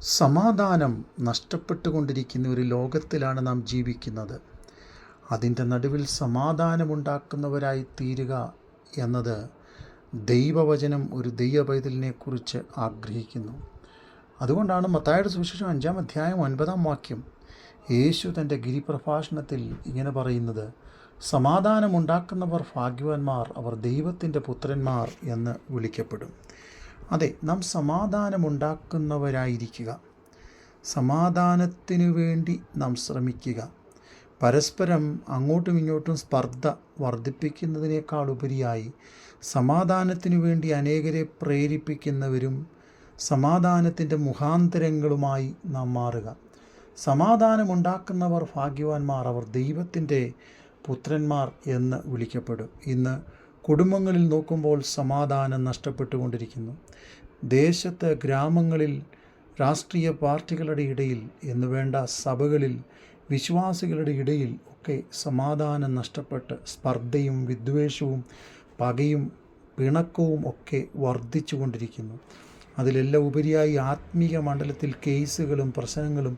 സമാധാനം നഷ്ടപ്പെട്ടുകൊണ്ടിരിക്കുന്ന ഒരു ലോകത്തിലാണ് നാം ജീവിക്കുന്നത്. അതിന്റെ നടുവിൽ സമാധാനമുണ്ടാക്കുന്നവരായി തീരുക എന്നത് ദൈവവചനം ഒരു ദൈവപൈതലിനെക്കുറിച്ച് ആഗ്രഹിക്കുന്നു. അതുകൊണ്ടാണ് മത്തായുടെ സുവിശേഷം അഞ്ചാം അധ്യായം ഒൻപതാം വാക്യം യേശു തന്റെ ഗിരിപ്രഭാഷണത്തിൽ ഇങ്ങനെ പറയുന്നത് സമാധാനമുണ്ടാക്കുന്നവർ ഭാഗ്യവാന്മാർ അവർ ദൈവത്തിന്റെ പുത്രന്മാർ എന്ന് വിളിക്കപ്പെടും. അതെ നാം സമാധാനമുണ്ടാക്കുന്നവരായിരിക്കുക. സമാധാനത്തിനു വേണ്ടി നാം ശ്രമിക്കുക. പരസ്പരം അങ്ങോട്ടും ഇങ്ങോട്ടും സ്പർദ്ധ വർദ്ധിപ്പിക്കുന്നതിനേക്കാൾ ഉപരിയായി സമാധാനത്തിനു വേണ്ടി അനേകരെ പ്രേരിപ്പിക്കുന്നവരും സമാധാനത്തിന്റെ മുഖാന്തരങ്ങളുമായി നാം മാറുക. സമാധാനമുണ്ടാക്കുന്നവർ ഭാഗ്യവാന്മാർ അവർ ദൈവത്തിന്റെ പുത്രന്മാർ എന്ന് വിളിക്കപ്പെടും. ഇന്ന് കുടുംബങ്ങളിൽ നോക്കുമ്പോൾ സമാധാനം നഷ്ടപ്പെട്ടുകൊണ്ടിരിക്കുന്നു. ദേശത്ത് ഗ്രാമങ്ങളിൽ രാഷ്ട്രീയ പാർട്ടികളുടെ ഇടയിൽ എന്നുവേണ്ട സഭകളിൽ വിശ്വാസികളുടെ ഇടയിൽ ഒക്കെ സമാധാനം നഷ്ടപ്പെട്ട് സ്പർദ്ധയും വിദ്വേഷവും പകയും പിണക്കവും ഒക്കെ വർദ്ധിച്ചു കൊണ്ടിരിക്കുന്നു അതിലെല്ലാം ഉപരിയായി ആത്മീയ മണ്ഡലത്തിൽ കേസുകളും പ്രശ്നങ്ങളും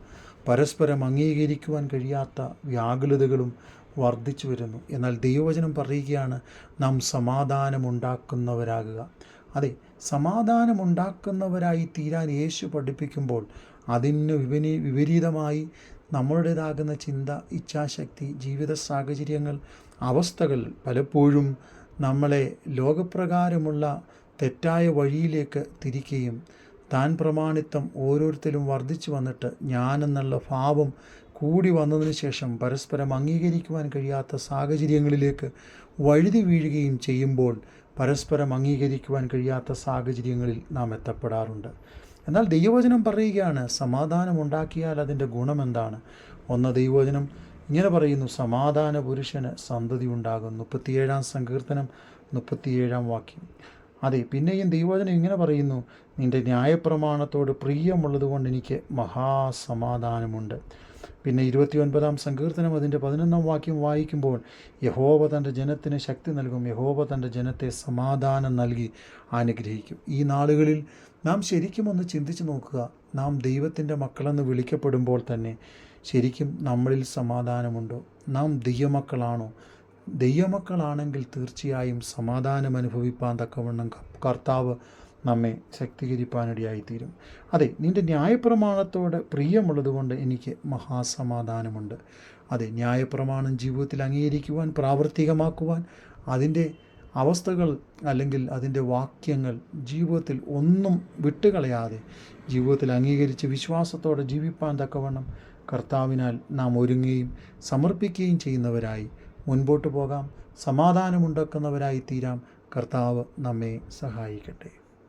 പരസ്പരം അംഗീകരിക്കുവാൻ കഴിയാത്ത വ്യാകുലതകളും വർദ്ധിച്ചു വരുന്നു. എന്നാൽ ദൈവവചനം പറയുകയാണ് നാം സമാധാനമുണ്ടാക്കുന്നവരാകുക. അതെ സമാധാനമുണ്ടാക്കുന്നവരായി തീരാൻ യേശു പഠിപ്പിക്കുമ്പോൾ അതിന് വിപരീ വിപരീതമായി നമ്മളുടേതാകുന്ന ചിന്ത ഇച്ഛാശക്തി ജീവിത സാഹചര്യങ്ങൾ അവസ്ഥകൾ പലപ്പോഴും നമ്മളെ ലോകപ്രകാരമുള്ള തെറ്റായ വഴിയിലേക്ക് തിരിക്കുകയും താൻ പ്രമാണിത്വം ഓരോരുത്തരും വർദ്ധിച്ചു വന്നിട്ട് ഞാനെന്നുള്ള ഭാവം കൂടി വന്നതിന് ശേഷം പരസ്പരം അംഗീകരിക്കുവാൻ കഴിയാത്ത സാഹചര്യങ്ങളിലേക്ക് വഴുതി വീഴുകയും ചെയ്യുമ്പോൾ പരസ്പരം അംഗീകരിക്കുവാൻ കഴിയാത്ത സാഹചര്യങ്ങളിൽ നാം എത്തപ്പെടാറുണ്ട്. എന്നാൽ ദൈവവചനം പറയുകയാണ് സമാധാനം ഉണ്ടാക്കിയാൽ അതിന്റെ ഗുണമെന്താണ് ഒന്ന് ദൈവവചനം ഇങ്ങനെ പറയുന്നു സമാധാന പുരുഷന് സന്തതി ഉണ്ടാകും മുപ്പത്തിയേഴാം സങ്കീർത്തനം മുപ്പത്തിയേഴാം വാക്യം. അതെ പിന്നെയും ദൈവവചനം ഇങ്ങനെ പറയുന്നു നിന്റെ ന്യായപ്രമാണത്തോട് പ്രിയമുള്ളതുകൊണ്ട് എനിക്ക് മഹാസമാധാനമുണ്ട്. പിന്നെ ഇരുപത്തി ഒൻപതാം സങ്കീർത്തനം അതിന്റെ പതിനൊന്നാം വാക്യം വായിക്കുമ്പോൾ യഹോവ തന്റെ ജനത്തിന് ശക്തി നൽകും. യഹോവ തന്റെ ജനത്തെ സമാധാനം നൽകി അനുഗ്രഹിക്കും. ഈ നാളുകളിൽ നാം ശരിക്കും ഒന്ന് ചിന്തിച്ച് നോക്കുക. നാം ദൈവത്തിന്റെ മക്കളെന്ന് വിളിക്കപ്പെടുമ്പോൾ തന്നെ ശരിക്കും നമ്മളിൽ സമാധാനമുണ്ടോ? നാം ദൈവമക്കളാണോ? ദൈവമക്കളാണെങ്കിൽ തീർച്ചയായും സമാധാനം അനുഭവിപ്പാൻ തക്കവണ്ണം കർത്താവ് നമ്മെ ശക്തീകരിപ്പാനിടയായിത്തീരും. അതെ നിന്റെ ന്യായപ്രമാണത്തോട് പ്രിയമുള്ളതുകൊണ്ട് എനിക്ക് മഹാസമാധാനമുണ്ട്. അതെ ന്യായപ്രമാണം ജീവിതത്തിൽ അംഗീകരിക്കുവാൻ പ്രാവർത്തികമാക്കുവാൻ അതിന്റെ അവസ്ഥകൾ അല്ലെങ്കിൽ അതിന്റെ വാക്യങ്ങൾ ജീവിതത്തിൽ ഒന്നും വിട്ടുകളയാതെ ജീവിതത്തിൽ അംഗീകരിച്ച് വിശ്വാസത്തോടെ ജീവിപ്പാൻ തക്കവണ്ണം കർത്താവിനാൽ നാം ഒരുങ്ങുകയും സമർപ്പിക്കുകയും ചെയ്യുന്നവരായി മുൻപോട്ട് പോകാം സമാധാനമുണ്ടാക്കുന്നവരായി തീരാം കർത്താവ് നമ്മെ സഹായിക്കട്ടെ.